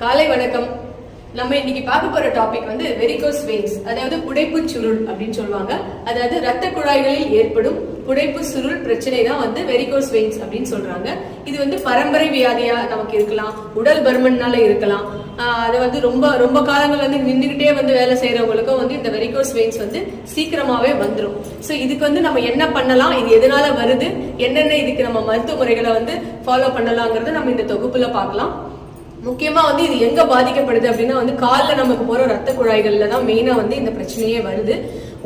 காலை வணக்கம். நம்ம இன்னைக்கு பார்க்க போற டாபிக் வந்து வெரிகோஸ் வெயின்ஸ் அதாவது புடைப்பு சுருள் அப்படின்னு சொல்லுவாங்க. அதாவது ரத்த குழாய்களில் ஏற்படும் புடைப்பு சுருள் பிரச்சனை தான் வந்து வெரிகோஸ் வெயின்ஸ் அப்படின்னு சொல்றாங்க. இது வந்து பரம்பரை வியாதியா நமக்கு இருக்கலாம் உடல் பருமன்னால இருக்கலாம். அதை அது வந்து ரொம்ப ரொம்ப காலங்கள் வந்து நின்றுகிட்டே வந்து வேலை செய்யறவங்களுக்கும் வந்து இந்த வெரிகோஸ் வெயின்ஸ் வந்து சீக்கிரமாவே வந்துடும் ஸோ இதுக்கு வந்து நம்ம என்ன பண்ணலாம்? இது எதனால வருது? என்னென்ன இதுக்கு நம்ம மருத்துவ முறைகளை வந்து ஃபாலோ பண்ணலாங்கிறத நம்ம இந்த தொகுப்புல பார்க்கலாம். முக்கியமா வந்து இது எங்க பாதிக்கப்படுது அப்படின்னா வந்து காலில் நமக்கு போற ரத்த குழாய்கள்ல தான் மெயினா வந்து இந்த பிரச்சனையே வருது.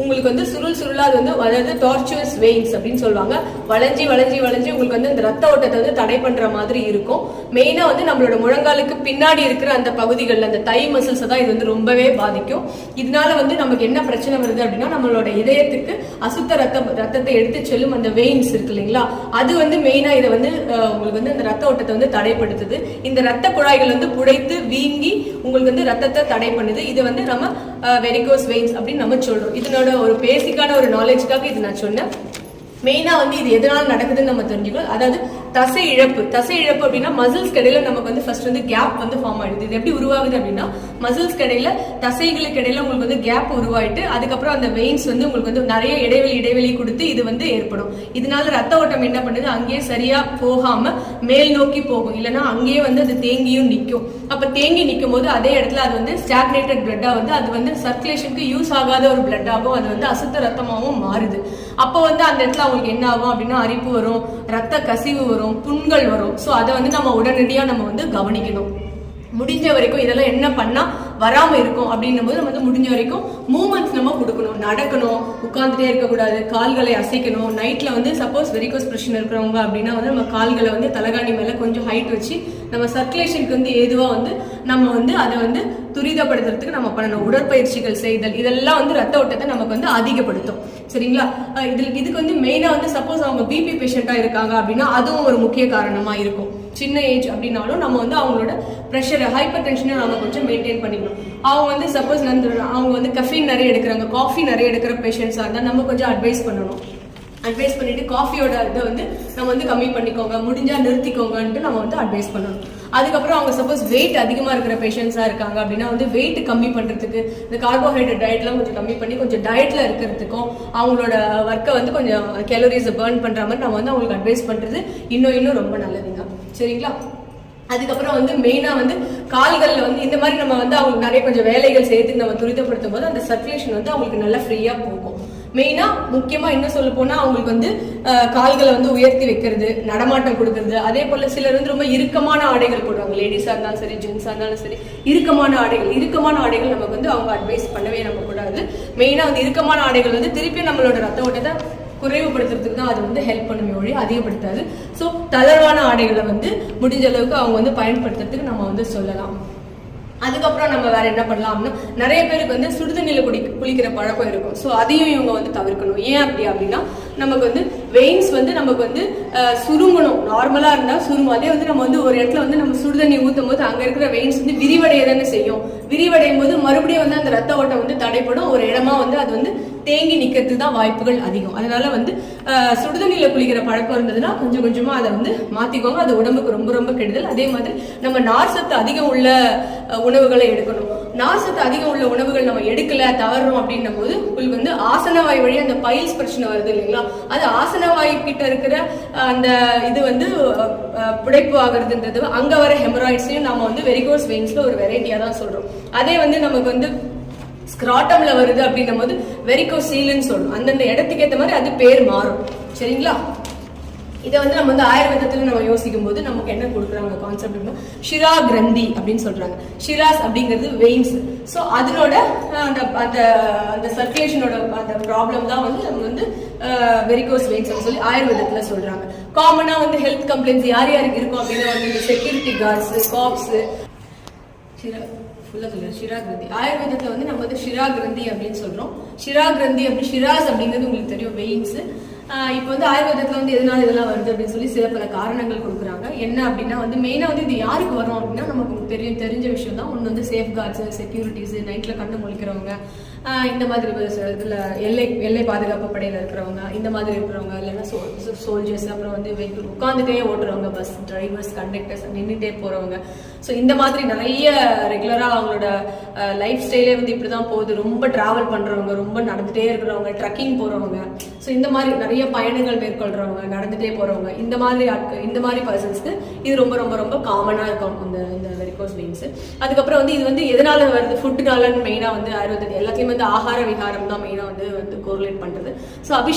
உங்களுக்கு வந்து சுருள் சுருளா அது வந்து அதாவது டார்ச்சுவஸ் வெயின்ஸ் அப்படின்னு சொல்லுவாங்க. வளைஞ்சி வளைஞ்சி வளைஞ்சி உங்களுக்கு வந்து இந்த ரத்த ஓட்டத்தை வந்து தடை பண்ற மாதிரி இருக்கும். மெயினா வந்து நம்மளோட முழங்காலுக்கு பின்னாடி இருக்கிற அந்த பகுதிகளில் அந்த தை மசில்ஸை தான் இது வந்து ரொம்பவே பாதிக்கும். இதனால வந்து நமக்கு என்ன பிரச்சனை வருது அப்படின்னா நம்மளோட இதயத்துக்கு அசுத்த ரத்தம் ரத்தத்தை எடுத்து செல்லும் அந்த வெயின்ஸ் இருக்கு இல்லைங்களா? அது வந்து மெயினா இதை வந்து உங்களுக்கு வந்து அந்த ரத்த ஓட்டத்தை வந்து தடைப்படுத்துது. இந்த ரத்த குழாய்கள் வந்து புடைத்து வீங்கி உங்களுக்கு வந்து ரத்தத்தை தடை பண்ணுது. இது வந்து நம்ம Uh, வெரிகோஸ் வெயின்ஸ் அப்படின்னு நம்ம சொல்றோம். இதனோட ஒரு பேசிக்கான ஒரு நாலேஜ்க்காக இது நான் சொன்னேன். மெயினாக வந்து இது எதனால நடக்குதுன்னு நம்ம தெரிஞ்சுக்கணும். அதாவது தசை இழப்பு. தசை இழப்பு அப்படின்னா மசில்ஸ் கடையில் நமக்கு வந்து ஃபர்ஸ்ட் வந்து கேப் வந்து ஃபார்ம் ஆகிடுது இது எப்படி உருவாகுது அப்படின்னா மசில்ஸ் கடையில் தசைகளுக்கு இடையில உங்களுக்கு வந்து கேப் உருவாயிட்டு அதுக்கப்புறம் அந்த வெயின்ஸ் வந்து உங்களுக்கு வந்து நிறைய இடைவெளி இடைவெளி கொடுத்து இது வந்து ஏற்படும். இதனால ரத்த ஓட்டம் என்ன பண்ணுது? அங்கேயே சரியா போகாம மேல் நோக்கி போகும். இல்லைன்னா அங்கேயே வந்து அது தேங்கியும் நிற்கும். அப்போ தேங்கி நிற்கும் போது அதே இடத்துல அது வந்து ஸ்டாக்னேட்டட் பிளட்டாக வந்து அது வந்து சர்க்குலேஷனுக்கு யூஸ் ஆகாத ஒரு பிளட்டாகவும் அது வந்து அசுத்த ரத்தமாகவும் மாறுது. அப்போ வந்து அந்த இடத்துல அவங்களுக்கு என்ன ஆகும் அப்படின்னா அரிப்பு வரும் ரத்த கசிவு வரும் புண்கள் வரும். ஸோ அதை வந்து நம்ம உடனடியாக நம்ம வந்து கவனிக்கணும். முடிஞ்ச வரைக்கும் இதெல்லாம் என்ன பண்ணா வராமல் இருக்கும் அப்படின்னும் போது நம்ம வந்து முடிஞ்ச வரைக்கும் மூமெண்ட்ஸ் நம்ம கொடுக்கணும். நடக்கணும் உட்காந்துட்டே இருக்கக்கூடாது கால்களை அசைக்கணும். நைட்டில் வந்து சப்போஸ் வெரிகோஸ் பிரச்சனை இருக்கிறவங்க அப்படின்னா வந்து நம்ம கால்களை வந்து தலகாணி மேலே கொஞ்சம் ஹைட் வச்சு நம்ம சர்க்குலேஷனுக்கு வந்து ஏதுவாக வந்து நம்ம வந்து அதை வந்து துரிதப்படுத்துறதுக்கு நம்ம பண்ணணும். உடற்பயிற்சிகள் செய்தல் இதெல்லாம் வந்து ரத்த ஓட்டத்தை நமக்கு வந்து அதிகப்படுத்தும். சரிங்களா? இதில் இதுக்கு வந்து மெயினாக வந்து சப்போஸ் அவங்க பிபி பேஷண்ட்டாக இருக்காங்க அப்படின்னா அதுவும் ஒரு முக்கிய காரணமாக இருக்கும். சின்ன ஏஜ் அப்படின்னாலும் நம்ம வந்து அவங்களோட ப்ரெஷர் ஹைப்பர் டென்ஷனை நம்ம கொஞ்சம் மெயின்டைன் பண்ணிக்கணும் அவங்க வந்து சப்போஸ் வந்து அவங்க வந்து கஃபீன் நிறைய எடுக்கிறாங்க காஃபி நிறைய எடுக்கிற பேஷண்ட்ஸாக இருந்தால் நம்ம கொஞ்சம் அட்வைஸ் பண்ணணும். அட்வைஸ் பண்ணிட்டு காஃபியோட இதை வந்து நம்ம வந்து கம்மி பண்ணிக்கோங்க முடிஞ்சா நிறுத்திக்கோங்கன்ட்டு நம்ம வந்து அட்வைஸ் பண்ணணும். அதுக்கப்புறம் அவங்க சப்போஸ் வெயிட் அதிகமாக இருக்கிற பேஷண்ட்ஸாக இருக்காங்க அப்படின்னா வந்து வெயிட் கம்மி பண்ணுறதுக்கு இந்த கார்போஹைட்ரேட் டயட்லாம் கொஞ்சம் கம்மி பண்ணி கொஞ்சம் டயட்டில் இருக்கிறதுக்கும் அவங்களோட ஒர்க்கை வந்து கொஞ்சம் கேலரிஸை பேர்ன் பண்ணுற மாதிரி நம்ம வந்து அவங்களுக்கு அட்வைஸ் பண்ணுறது இன்னும் இன்னும் ரொம்ப நல்லதுங்க. சரிங்களா? அதுக்கப்புறம் வந்து மெயினாக வந்து கால்களில் வந்து இந்த மாதிரி நம்ம வந்து அவங்களுக்கு நிறைய கொஞ்சம் வேலைகள் சேர்த்து நம்ம துரிதப்படுத்தும் போது அந்த சர்க்குலேஷன் வந்து அவங்களுக்கு நல்லா ஃப்ரீயாக போகும். மெயினா முக்கியமா என்ன சொல்ல போனா அவங்களுக்கு வந்து கால்களை வந்து உயர்த்தி வைக்கிறது நடமாட்டம் கொடுக்கறது. அதே போல சிலர் வந்து ரொம்ப இறுக்கமான ஆடைகள் போடுவாங்க. லேடிஸா இருந்தாலும் சரி ஜென்ஸா இருந்தாலும் சரி இறுக்கமான ஆடைகள். இறுக்கமான ஆடைகள் நமக்கு வந்து அவங்க அட்வைஸ் பண்ணவே நம்ம கூடாது. மெயினா வந்து இறுக்கமான ஆடைகள் வந்து திருப்பி நம்மளோட ரத்த ஓட்டத்தை குறைவுபடுத்துறதுக்கு தான் அது வந்து ஹெல்ப் பண்ணுமே ஒழி அதிகப்படுத்தாது. ஸோ தளர்வான ஆடைகளை வந்து முடிஞ்ச அளவுக்கு அவங்க வந்து பயன்படுத்துறதுக்கு நம்ம வந்து சொல்லலாம். அதுக்கப்புறம் நம்ம வேற என்ன பண்ணலாம் அப்படின்னா நிறைய பேருக்கு வந்து சுடுதண்ணில குடி குளிக்கிற பழக்கம் இருக்கும். ஸோ அதையும் இவங்க வந்து தவிர்க்கணும். ஏன் அப்படி அப்படின்னா நமக்கு வந்து வெயின்ஸ் வந்து நமக்கு வந்து சுருங்கணும். நார்மலாக இருந்தால் சுருங்கும். அதே வந்து நம்ம வந்து ஒரு இடத்துல வந்து நம்ம சுடுதண்ணி ஊற்றும் போது அங்கே இருக்கிற வெயின்ஸ் வந்து விரிவடைய தானே செய்யும். விரிவடையும் போது மறுபடியும் வந்து அந்த ரத்த ஓட்டம் வந்து தடைப்படும். ஒரு இடமா வந்து அது வந்து தேங்கி நிற்கிறது தான் வாய்ப்புகள் அதிகம். அதனால வந்து சுடுதண்ணியில் குளிக்கிற பழக்கம் இருந்ததுன்னா கொஞ்சம் கொஞ்சமாக அதை வந்து மாற்றிக்கோங்க அது உடம்புக்கு ரொம்ப ரொம்ப கெடுதல். அதே மாதிரி நம்ம நார் சத்து அதிகம் உள்ள உணவுகளை எடுக்கணும். நார் அதிகம் உள்ள உணவுகள் நம்ம எடுக்கல தவறுறோம் அப்படின்னும் போது உங்களுக்கு வந்து ஆசனவாய் வழி அந்த பைல்ஸ் பிரச்சனை வருது இல்லைங்களா? அது ஆசனவாய் கிட்ட இருக்கிற அந்த இது வந்து புடைப்பு ஆகுறதுன்றது அங்க வர ஹெமராய்ட்ஸையும் நம்ம வந்து வெரிகோஸ் வெயின்ஸ்ல ஒரு வெரைட்டியா தான் சொல்றோம். அதே வந்து நமக்கு வந்து ஸ்கிராட்டம்ல வருது அப்படின்னும் போது வெரிகோசீல்னு சொல்லும் அந்தந்த இடத்துக்கு ஏற்ற மாதிரி அது பேர் மாறும். சரிங்களா? இதை வந்து நம்ம வந்து ஆயுர்வேதத்தில் நம்ம யோசிக்கும் போது நமக்கு என்ன கொடுக்குறாங்க கான்செப்ட் ஷிரா கிரந்தி அப்படின்னு சொல்றாங்க. ஷிராஸ் அப்படிங்கிறது வெயின்ஸ் ஸோ அதனோட அந்த அந்த அந்த சர்க்குலேஷனோட அந்த ப்ராப்ளம் தான் வந்து நம்ம வந்து வெரிகோஸ் வெயின்ஸ் சொல்லி ஆயுர்வேதத்தில் சொல்றாங்க. காமனா வந்து ஹெல்த் கம்ப்ளைண்ட்ஸ் யார் யாருக்கு இருக்கும் அப்படின்னா வந்து இந்த செக்யூரிட்டி கார்ட்ஸ் காப்ஸ் ஷிரா ஃபுல்லாக சொல்லுறேன் ஷிரா கிரந்தி. ஆயுர்வேதத்தில் வந்து நம்ம வந்து ஷிரா கிரந்தி அப்படின்னு சொல்கிறோம் ஷிரா கிரந்தி அப்படி ஷிராஸ் அப்படிங்கிறது உங்களுக்கு தெரியும் வெயின்ஸ் இப்போ வந்து ஆயுர்வேதத்தில் வந்து எதனால இதெல்லாம் வருது அப்படின்னு சொல்லி சில பல காரணங்கள் கொடுக்குறாங்க. என்ன அப்படின்னா வந்து மெயினாக வந்து இது யாருக்கு வரும் அப்படின்னா நமக்கு தெரியும் தெரிஞ்ச விஷயம் தான் ஒன்று வந்து சேஃப் கார்ட்ஸ் செக்யூரிட்டிஸ் நைட்டில் கண்ணு முழிக்கிறவங்க இந்த மாதிரி இதில் எல்லை எல்லை பாதுகாப்பு படையில் இருக்கிறவங்க இந்த மாதிரி இருக்கிறவங்க இல்லைன்னா சோல்ஜர்ஸ் அப்புறம் வந்து வெஹிக்கிள் உட்காந்துட்டே ஓட்டுறவங்க பஸ் டிரைவர்ஸ் கண்டக்டர்ஸ் நின்றுட்டே போகிறவங்க ஸோ இந்த மாதிரி நிறைய ரெகுலராக அவங்களோட லைஃப் ஸ்டைலே வந்து இப்படி தான் போகுது. ரொம்ப ட்ராவல் பண்ணுறவங்க ரொம்ப நடந்துகிட்டே இருக்கிறவங்க ட்ரக்கிங் போகிறவங்க ஸோ இந்த மாதிரி நிறைய பயணங்கள் மேற்கொள்கிறவங்க நடந்துகிட்டே போகிறவங்க இந்த மாதிரி ஆட்கள் இந்த மாதிரி பர்சன்ஸ்க்கு இது ரொம்ப ரொம்ப ரொம்ப காமனாக இருக்கும் இந்த இந்த வெரிகோஸ் வெயின்ஸ் அதுக்கப்புறம் வந்து இது வந்து எதனால வருது? ஃபுட்டுனாலன்னு மெயினாக வந்து ஆயுர்வேதம் எல்லாத்தையுமே வந்து ஆகார விகாரம் தான் மெயினாக வந்து வந்து கோரிலேட் பண்றது. ஸோ அபிஷ்